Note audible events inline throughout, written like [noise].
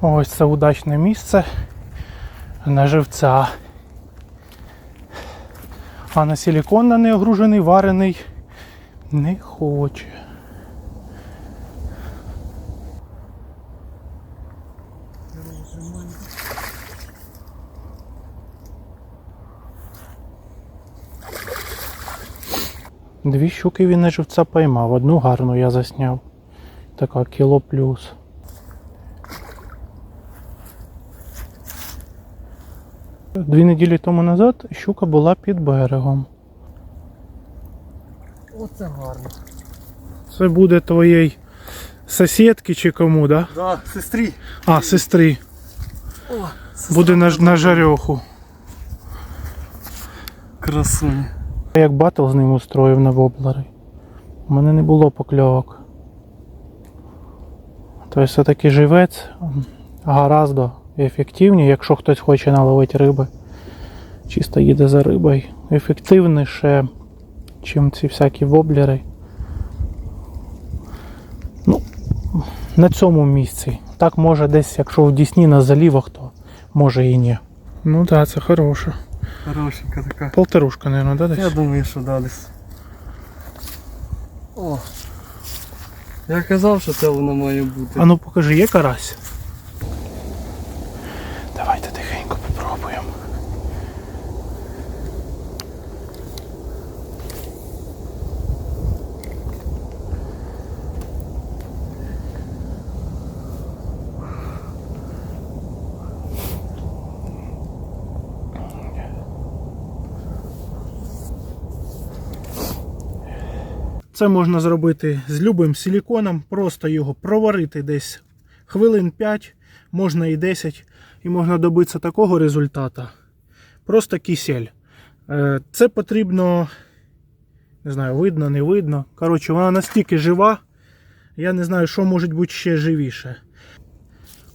Ось це удачне місце на живця. А на силікон на неогружений варений не хоче. Дві щуки він на живця поймав, одну гарну я засняв. Така кіло плюс. Дві неділі тому назад щука була під берегом. Оце гарно. Це буде твоєї сусідки чи кому, да? Да, сестрі. А, сестри. О, Буде на, на жарьоху. красуня. Я як батл з ним устроїв на воблери. У мене не було покльовок. Тобто все-таки живець м, гораздо ефективніше, якщо хтось хоче наловити риби. Чисто їде за рибою. Ефективніше, чим ці всякі воблери. Ну, на цьому місці. Так може десь, якщо в Дісні на залівах, то може і ні. Ну так, да, це хороше. Хорошенька така. Полторушка, мабуть, да, десь? Я думаю, що да, десь. О. Я казав, що це воно має бути. А ну покажи, є карась? Давайте тихенько попробуємо. Це можна зробити з любим силіконом, просто його проварити десь хвилин 5, можна і 10, і можна добитися такого результату. Просто кисель. Е, Це потрібно, не знаю, видно, не видно. Коротше, вона настільки жива, я не знаю, що може бути ще живіше.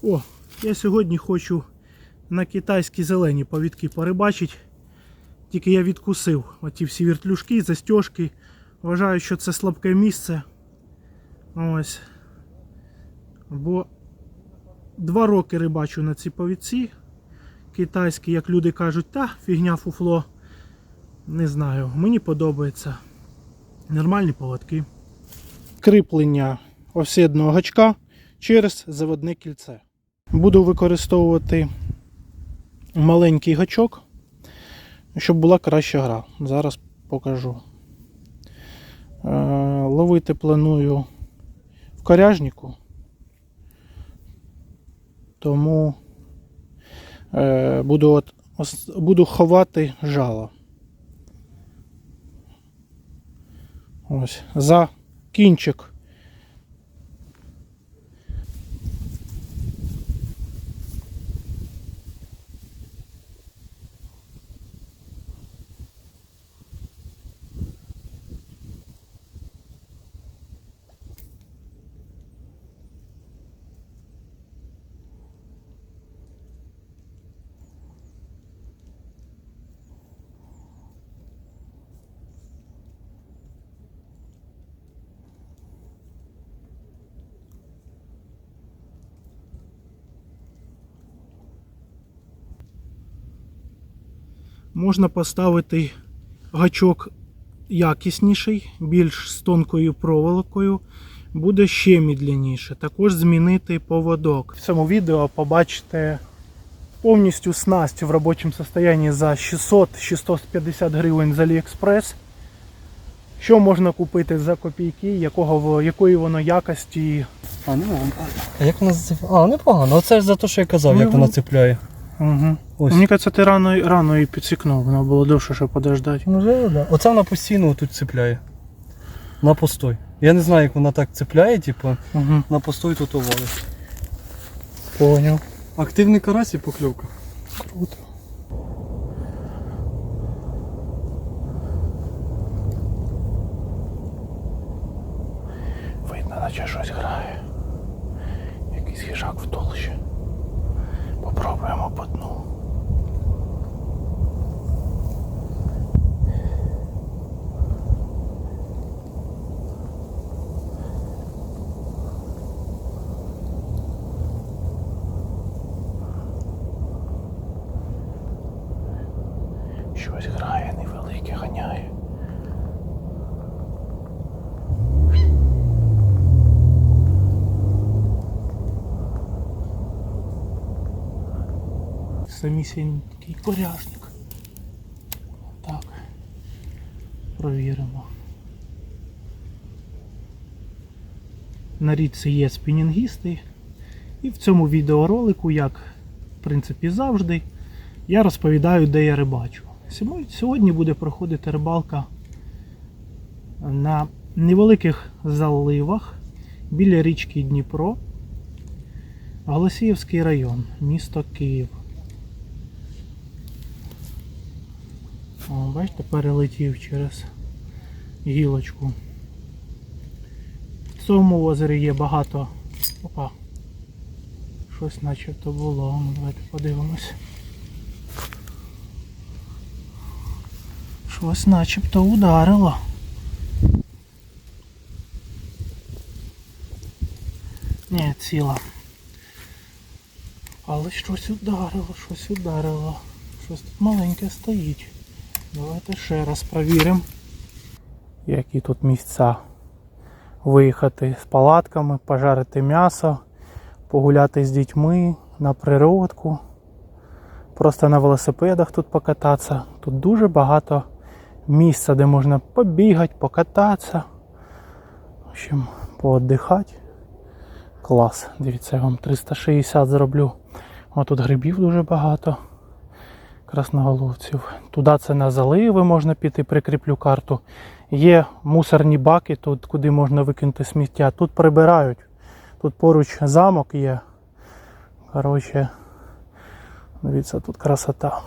О, я сьогодні хочу на китайські зелені повідки порибачити. Тільки я відкусив оті всі віртлюшки, застіжки. Вважаю, що це слабке місце. Ось. Бо два роки рибачу на цій повідці. Китайські, як люди кажуть, та фігня фуфло. Не знаю, мені подобається. Нормальні поводки. Кріплення овсідного гачка через заводне кільце. Буду використовувати маленький гачок, щоб була краща гра. Зараз покажу. Е, Ловити планую в коряжнику. Тому е, буду, от, буду ховати жало. Ось, за кінчик. Можна поставити гачок якісніший, більш з тонкою проволокою, буде ще мідляніше. Також змінити поводок. В цьому відео побачите повністю снасть в робочому стані за 600-650 гривень з AliExpress. Що можна купити за копійки, якого, якої воно якості. А, не. А як вона? А, непогано. Оце ж за те, що я казав, як Ну, вона цепляє. Угу. Ось. Мені кажеться, ти рано, рано її підсікнув, воно було довше, щоб подождати. Можливо, да. Оце вона постійно тут цепляє. На постой. Я не знаю, як вона так цепляє, типу, Угу. на постой тут овалить. Поняв. Активний карась і покльовка. Круто. Видно, наче щось грає. Якийсь хижак в толщі. Попробуємо по дну. щось грає, невелике ганяє. Самісінький коряжник. Так, провіримо. На річці є спінінгісти. І в цьому відеоролику, як в принципі завжди, я розповідаю, де я рибачу. Сьогодні- буде проходити рибалка на невеликих заливах біля річки Дніпро, Голосіївський район, місто Київ. О, бачите, перелетів через гілочку. В цьому озері є багато. Опа. Щось начебто було. Давайте подивимось. Щось начебто ударило. Ні, ціла. Але щось ударило, щось ударило. Щось тут маленьке стоїть. Давайте ще раз провіримо. Які тут місця. Виїхати з палатками, пожарити м'ясо, погуляти з дітьми на природку. Просто на велосипедах тут покататися. Тут дуже багато місця, де можна побігати, покататися. В общем, пооддихати. Клас. Дивіться, я вам 360 зроблю. О, тут грибів дуже багато. Красноголовців. Туди це на заливи можна піти, прикріплю карту. Є мусорні баки, тут, куди можна викинути сміття. Тут прибирають. Тут поруч замок є. Коротше, дивіться, тут красота.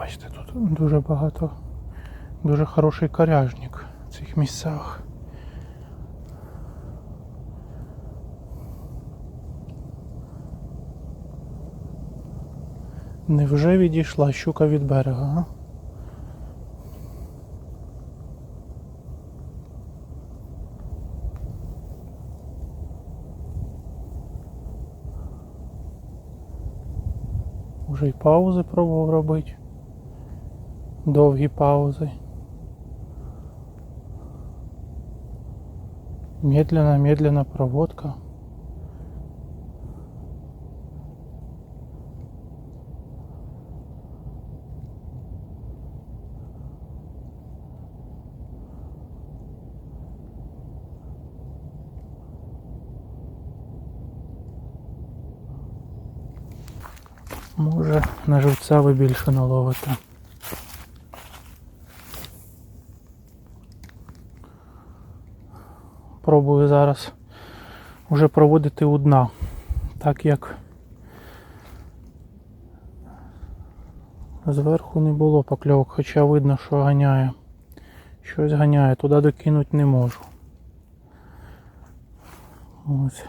Бачите, тут дуже багато, дуже хороший коряжник в цих місцях. Невже відійшла щука від берега? А? Уже й паузи пробував робити. Довгі паузи. Медленно, медленно проводка. Може на живця ви більше наловите. Пробую зараз вже проводити у дна, так як зверху не було покльовок, хоча видно, що ганяє. Щось ганяє, туди докинути не можу. Ось.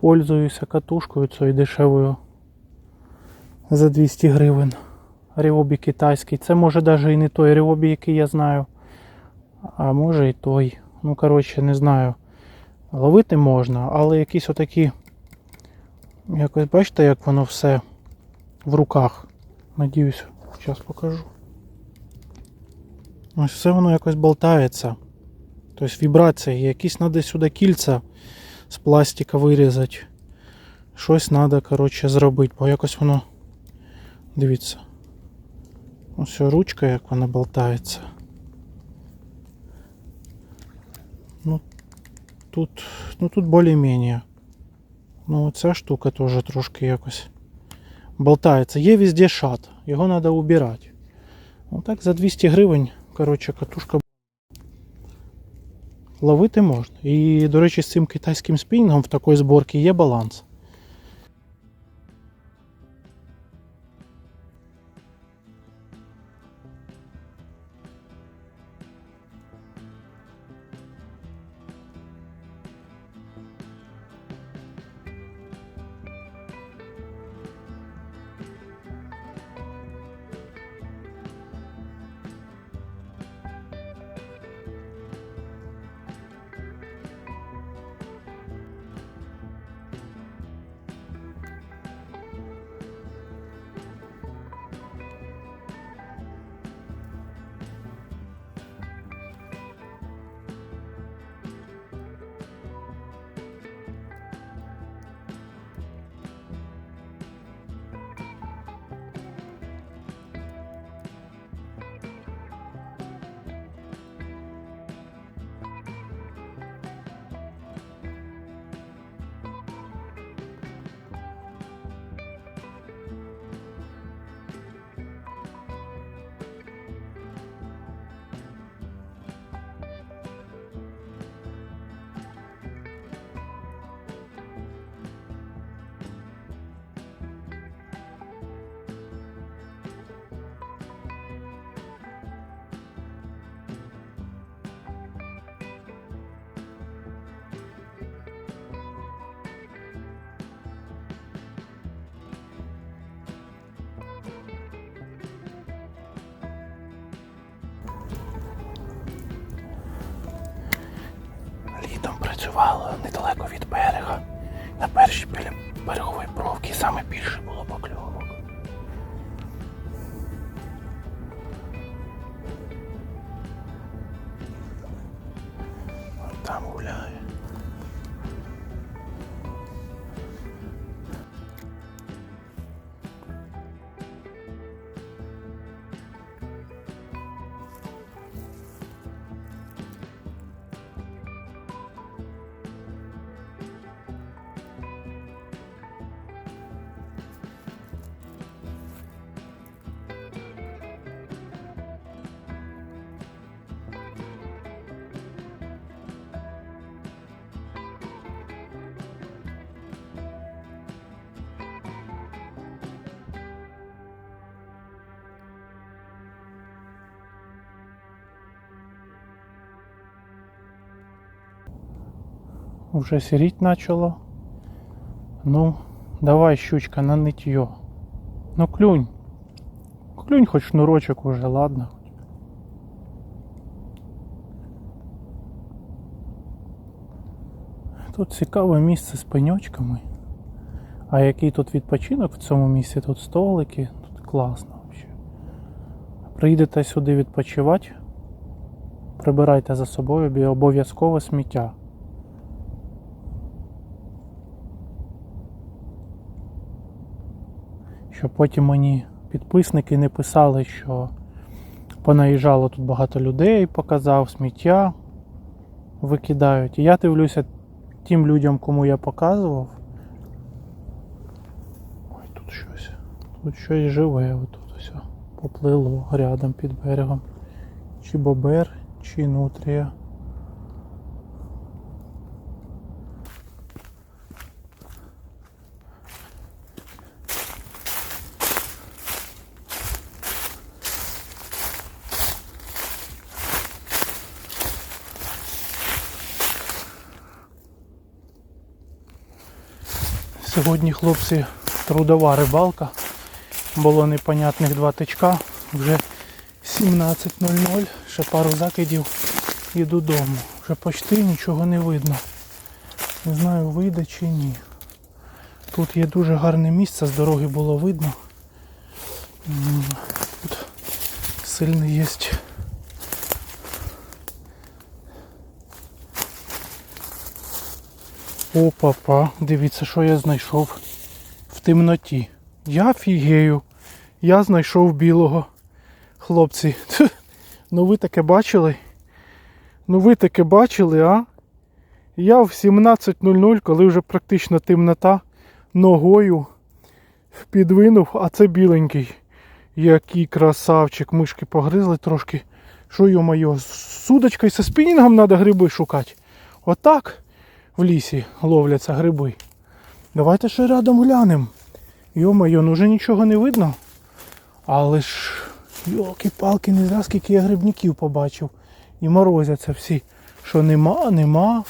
Пользуюся катушкою цією дешевою за 200 гривень. Ріобі китайський. Це може навіть і не той ріобі, який я знаю. А може і той. Ну, коротше, не знаю. Ловити можна, але якісь отакі. Якось бачите, як воно все в руках. Надіюсь, зараз покажу. Ось все воно якось болтається. Тобто вібрація. є. Якісь треба сюди кільця з пластика вирізати. Щось треба, коротше, зробити, бо якось воно. Дивіться. Ось ручка, як вона болтається. Ну, тут, ну тут більш-менш. Ну, ця штука теж трошки якось болтається. Є везде шат, його треба убирати. Ну так, за 200 гривень, коротше, катушка ловити можна. І, до речі, з цим китайським спінінгом в такій зборці є баланс. Працювали недалеко від берега. На першій біля берегової бровки саме більше було покльовок. Уже сіріть начало. Ну, давай, щучка, на нитье. Ну клюнь. Клюнь хоч шнурочок уже, ладно. Тут цікаве місце з пеньочками. А який тут відпочинок в цьому місці? Тут столики, тут класно взагалі. Прийдете сюди відпочивати, прибирайте за собою обов'язково сміття. Щоб потім мені підписники не писали, що понаїжджало тут багато людей, показав сміття, викидають. І я дивлюся тим людям, кому я показував. Ой, тут щось. Тут щось живе, отут ось поплило рядом під берегом. Чи бобер, чи нутрія. Сьогодні, хлопці, трудова рибалка. Було непонятних два тичка. Вже 17.00, ще пару закидів і додому. Вже почти нічого не видно. Не знаю, вийде чи ні. Тут є дуже гарне місце, з дороги було видно. Тут сильний є. О, папа, дивіться, що я знайшов в темноті. Я фігею. Я знайшов білого. Хлопці. [laughs] Ну ви таке бачили? Ну ви таке бачили, а? Я в 17.00, коли вже практично темнота, ногою підвинув, а це біленький. Який красавчик. Мишки погризли трошки. Що йо-моє, з судочкою со спінінгом треба гриби шукати. Отак в лісі ловляться гриби. Давайте ще рядом глянемо. Йо-моє, ну вже нічого не видно. Але ж, йолки-палки, не знаю, скільки я грибників побачив. І морозяться всі. Що нема, нема.